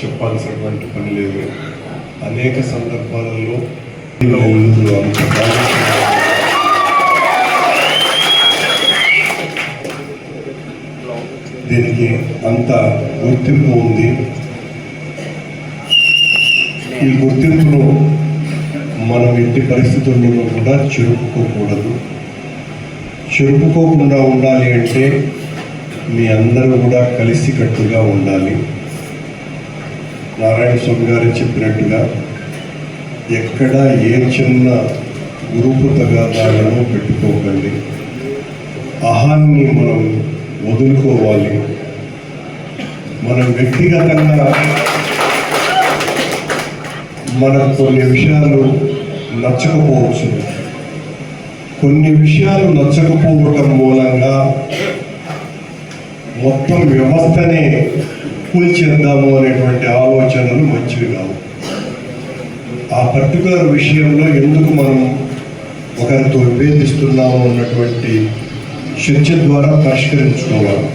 చెప్పాల్సినటువంటి పని లేదు. అనేక సందర్భాలలో దీనికి అంత గుర్తింపు ఉంది. ఈ గుర్తింపును మనం ఎట్టి పరిస్థితుల్లో కూడా చెరుపుకోకూడదు. చెరుపుకోకుండా ఉండాలి అంటే మీ అందరూ కూడా కలిసికట్టుగా ఉండాలి. నారాయణ స్వామి గారు చెప్పినట్టుగా ఎక్కడ ఏ చిన్న గ్రూపు తగాదాలను పెట్టుకోకండి. అహాన్ని మనం వదులుకోవాలి. మనం వ్యక్తిగతంగా మనకు కొన్ని విషయాలు నచ్చకపోవచ్చు. కొన్ని విషయాలు నచ్చకపోవటం మూలంగా మొత్తం వ్యవస్థనే కూల్చేద్దాము అనేటువంటి ఆలోచనలు మంచివి కావు. ఆ పర్టికులర్ విషయంలో ఎందుకు మనం ఒకరితో విభేదిస్తున్నాము అన్నటువంటి చర్చ ద్వారా పరిష్కరించుకోవాలి.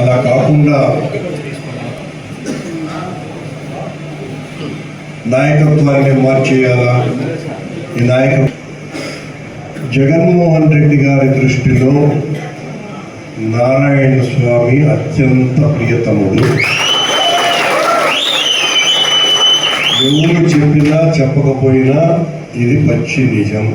అలా కాకుండా నాయకత్వాన్ని మార్చేయాలా? ఈ నాయక జగన్మోహన్ రెడ్డి గారి దృష్టిలో నారాయణ స్వామి అత్యంత ప్రియతముడు. ఎవరు చెప్పినా చెప్పకపోయినా ఇది పచ్చి నిజం.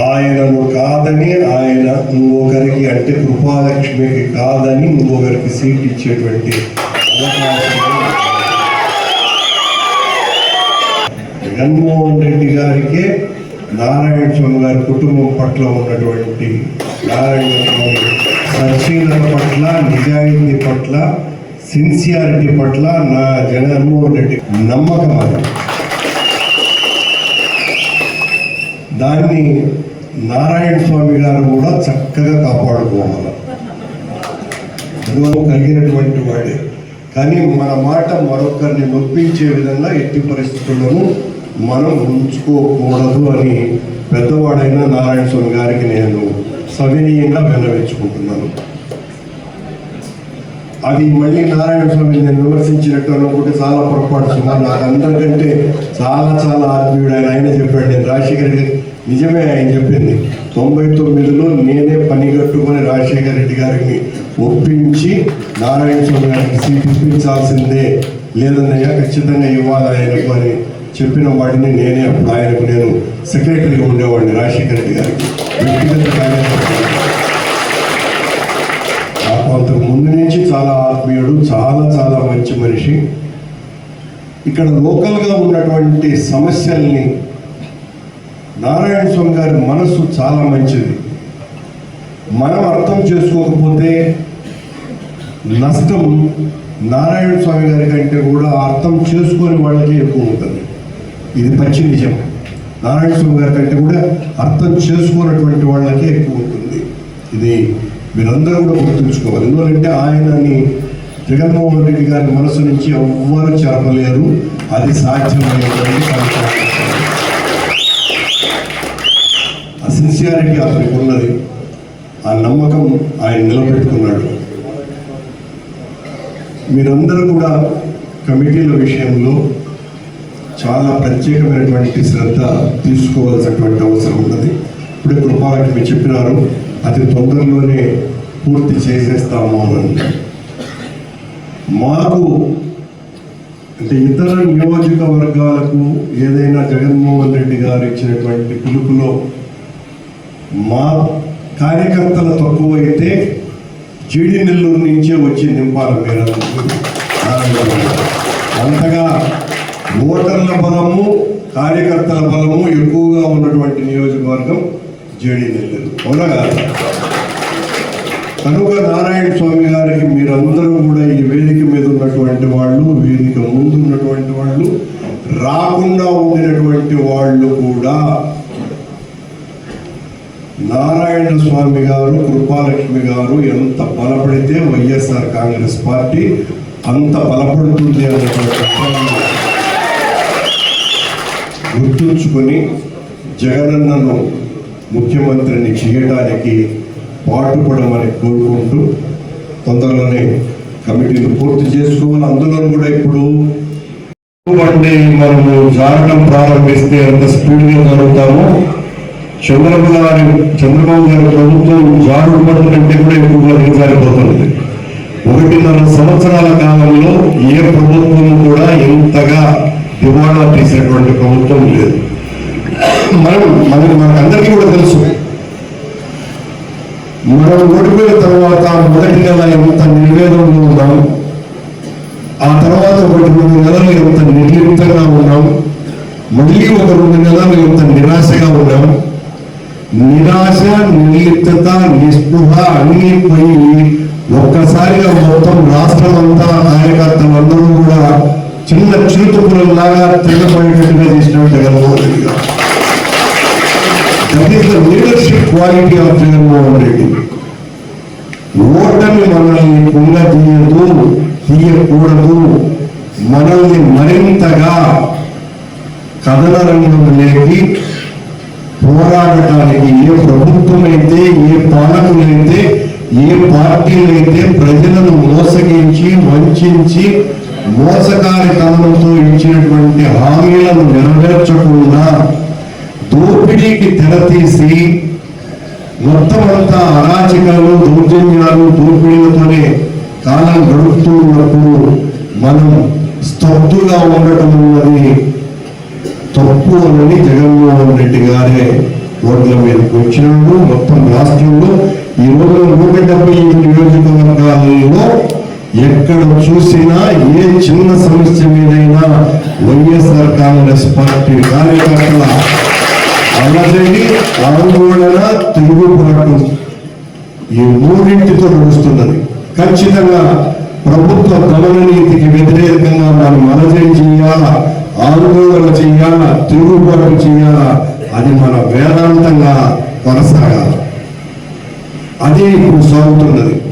ఆయనను కాదని ఆయన ఇంకొకరికి అంటే కృపాలక్ష్మికి కాదని ఇంకొకరికి సీట్ ఇచ్చేటువంటి జగన్మోహన్ రెడ్డి గారికే నారాయణ స్వామి గారి కుటుంబం పట్ల ఉన్నటువంటి నారాయణ స్వామి సశీలత పట్ల నిజాయితీ పట్ల సిన్సియారిటీ పట్ల నా జగన్మోహన్ రెడ్డి నమ్మకం అది. దాన్ని నారాయణ స్వామి గారు కూడా చక్కగా కాపాడుకోవాలి. అనుభవం కలిగినటువంటి వాడే. కానీ మన మాట మరొకరిని నొప్పించే విధంగా ఎట్టి పరిస్థితులను మనం ఉంచుకోకూడదు అని పెద్దవాడైన నారాయణ స్వామి గారికి నేను సవినీయంగా విన్నవించుకుంటున్నాను. అది మళ్ళీ నారాయణ స్వామి నేను విమర్శించినట్టు అనుకుంటే చాలా పొరపాటు సుమారు నాకు అందరికంటే చాలా చాలా ఆత్మీయుడు ఆయన ఆయన చెప్పాడు. నేను రాజశేఖర రెడ్డి నిజమే ఆయన చెప్పింది. తొంభై తొమ్మిదిలో నేనే పని కట్టుకొని రాజశేఖర రెడ్డి గారిని ఒప్పించి నారాయణ స్వామి గారికి సీట్ ఇప్పించాల్సిందే. ఖచ్చితంగా ఇవ్వాలి ఆయనకు అని చెప్పిన వాడిని నేనే అప్పుడు ఆయనకు నేను సెక్రటరీగా ఉండేవాడిని రాజశేఖర రెడ్డి గారికి. వ్యక్తిగత కార్యక్రమం అంతకు ముందు నుంచి చాలా ఆత్మీయుడు చాలా చాలా మంచి మనిషి. ఇక్కడ లోకల్గా ఉన్నటువంటి సమస్యల్ని నారాయణ స్వామి గారి మనస్సు చాలా మంచిది. మనం అర్థం చేసుకోకపోతే నష్టం నారాయణ స్వామి గారి కంటే కూడా అర్థం చేసుకొని వాళ్ళకి ఎక్కువ ఉంటుంది. ఇది పచ్చి నిజం. నారాయణ స్వామి గారి కంటే కూడా అర్థం చేసుకున్నటువంటి వాళ్ళకే ఎక్కువ ఉంటుంది. ఇది మీరందరూ కూడా గుర్తుంచుకోవాలి. ఎందుకంటే ఆయనని జగన్మోహన్ రెడ్డి గారి మనసు నుంచి ఎవ్వరు చెరపలేరు అది సాధ్యమైనటువంటి ఆ సిన్సియారిటీ అతనికి ఉన్నది. ఆ నమ్మకం ఆయన నిలబెట్టుకున్నాడు. మీరందరూ కూడా కమిటీల విషయంలో చాలా ప్రత్యేకమైనటువంటి శ్రద్ధ తీసుకోవాల్సినటువంటి అవసరం ఉన్నది. ఇప్పుడే కృపాలక్ష్మి చెప్పినారు. అతి తొందరలోనే పూర్తి చేసేస్తాము అని మాకు అంటే ఇతర నియోజకవర్గాలకు ఏదైనా జగన్మోహన్ రెడ్డి గారు ఇచ్చినటువంటి పిలుపులో మా కార్యకర్తల తక్కువైతే జీడి నెల్లూరు నుంచే వచ్చి నింపాలి మీరు అంతగా ఓటర్ల బలము కార్యకర్తల బలము ఎక్కువగా ఉన్నటువంటి నియోజకవర్గం జేడీ నెల్లూరు అవునా కనుక నారాయణ స్వామి గారికి మీరందరూ కూడా ఈ వేదిక మీద ఉన్నటువంటి వాళ్ళు వేదిక ముందు ఉన్నటువంటి వాళ్ళు రాకుండా ఉండినటువంటి వాళ్ళు కూడా నారాయణ స్వామి గారు కృపాలక్ష్మి గారు ఎంత బలపడితే వైఎస్ఆర్ కాంగ్రెస్ పార్టీ అంత బలపడుతుంది అనేటువంటి గుర్తుంచుకొని జగనన్నను ముఖ్యమంత్రిని చేయడానికి పాటుపడమని కోరుకుంటూ తొందరలోనే కమిటీలు పూర్తి చేసుకోవాలి. అందులో కూడా ఇప్పుడు బండి మనము జారడం ప్రారంభిస్తే ఎంత స్పీడ్గా జరుగుతామో చంద్రబాబు గారి చంద్రబాబు గారి ప్రభుత్వం జారుడు బండి కంటే కూడా ఎక్కువగా దిగజారిపోతుంది ఒకటిన్నర సంవత్సరాల కాలంలో ఏ ప్రభుత్వం కూడా ఇంతగా దివాణా తీసినటువంటి ప్రభుత్వం లేదు. మనం మనకి మనకందరికీ కూడా తెలుసు. మనం ఓడిపోయిన తర్వాత మొదటి నెల ఎంత నిర్వేదంలో ఉన్నాం. ఆ తర్వాత ఒక రెండు నెలలు ఎంత నిర్లిప్తంగా ఉన్నాం. మళ్ళీ ఒక రెండు నెలలు ఎంత నిరాశగా ఉన్నాం. నిరాశ నిర్లిప్తత నిస్పృహ అన్ని పోయి ఒక్కసారిగా మొత్తం రాష్ట్రం అంతా కార్యకర్తలందరూ కూడా చిన్న చిరుతుపులంలాగా తిరగబడినట్టుగా చేసినట్టు జగన్మోహన్ రెడ్డి గారు that is the leadership quality of Jaganmohan Reddy. ఓటమి మనల్ని కుంగతీయదు తీయకూడదు. మనల్ని మరింతగా కథన రంగంలోకి పోరాడటానికి ఏ ప్రభుత్వం అయితే ఏ పాలకులైతే ఏ పార్టీలైతే ప్రజలను మోసగించి వంచి మోసకారితనంతో ఇచ్చినటువంటి హామీలను నెరవేర్చకుండా దోపిడీకి తెరతీసి మొత్తం అంతా అరాచకాలు దౌర్జన్యాలు దోపిడీలతోనే కాలం గడుపుతూ ఉన్నప్పుడు మనం స్తబ్దుగా ఉండటం అన్నది తప్పు అని జగన్మోహన్ రెడ్డి గారే ఓట్ల మీదకి వచ్చినాడు. మొత్తం రాష్ట్రంలో ఈ రోజు నూట డెబ్బై ఐదు నియోజకవర్గాలలో ఎక్కడ చూసినా ఏ చిన్న సమస్య మీదైనా వైఎస్ఆర్ కాంగ్రెస్ పార్టీ కార్యకర్తల అలజడి ఆందోళన తిరుగుబాటు ఈ మూడింటితో నడుస్తున్నది. ఖచ్చితంగా ప్రభుత్వ గమన నీతికి వ్యతిరేకంగా మనం అలజడి చేయాలా? ఆందోళన చేయాలా? తిరుగుబాటు చేయాలా? అది మన వేదాంతంగా కొనసాగాలి. అదే ఇప్పుడు సాగుతున్నది.